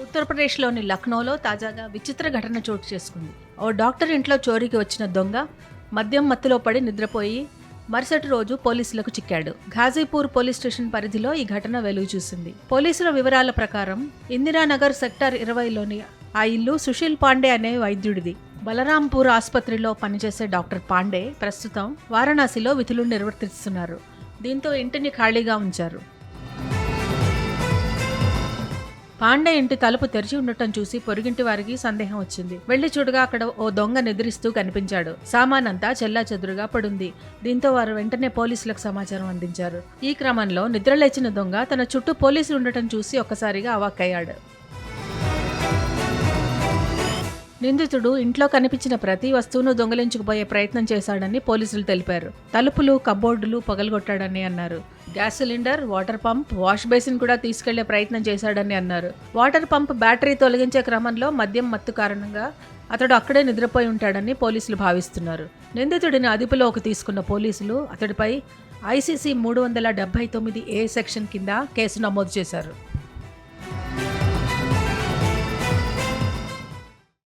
ఉత్తరప్రదేశ్లోని లక్నోలో తాజాగా విచిత్ర ఘటన చోటు చేసుకుంది. ఓ డాక్టర్ ఇంట్లో చోరీకి వచ్చిన దొంగ మద్యం మత్తులో పడి నిద్రపోయి మరుసటి రోజు పోలీసులకు చిక్కాడు. ఘాజీపూర్ పోలీస్ స్టేషన్ పరిధిలో ఈ ఘటన వెలుగు చూసింది. పోలీసుల వివరాల ప్రకారం ఇందిరానగర్ సెక్టార్ ఇరవైలోని ఆ ఇల్లు సుశీల్ పాండే అనే వైద్యుడిది. బలరాంపూర్ ఆసుపత్రిలో పనిచేసే డాక్టర్ పాండే ప్రస్తుతం వారణాసిలో విధులు నిర్వర్తిస్తున్నారు. దీంతో ఇంటిని ఖాళీగా ఉంచారు. పాండే ఇంటి తలుపు తెరిచి ఉండటం చూసి పొరుగింటి వారికి సందేహం వచ్చింది. వెళ్ళి చూడగా అక్కడ ఓ దొంగ నిద్రిస్తూ కనిపించాడు. సామానంతా చెల్లా చెదురుగా పడుంది. దీంతో వారు వెంటనే పోలీసులకు సమాచారం అందించారు. ఈ క్రమంలో నిద్రలేచిన దొంగ తన చుట్టూ పోలీసులు ఉండటం చూసి ఒక్కసారిగా అవాక్కయ్యాడు. నిందితుడు ఇంట్లో కనిపించిన ప్రతి వస్తువును దొంగిలించుకుపోయే ప్రయత్నం చేశాడని పోలీసులు తెలిపారు. తలుపులు కబోర్డులు పగలగొట్టాడని అన్నారు. Gas cylinder water pump wash basin కూడా తీసుకెళ్ళే ప్రయత్నం చేశాడని అన్నారు. వాటర్ పంప్ బ్యాటరీ తొలగించే క్రమంలో మద్యం మత్తు కారణంగా అతడు అక్కడే నిద్రపోయి ఉంటాడని పోలీసులు భావిస్తున్నారు. నిందితుడిని అదుపులోకి తీసుకున్న పోలీసులు అతడిపై ఐసీసీ మూడు వందల డెబ్బై తొమ్మిది ఏ సెక్షన్ కింద కేసు నమోదు చేశారు.